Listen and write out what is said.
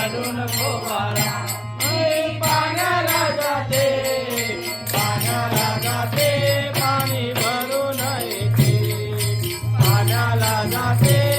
घालून पाण्याला जाते पाण्याला जाते पाणी भरून येते पाण्याला जाते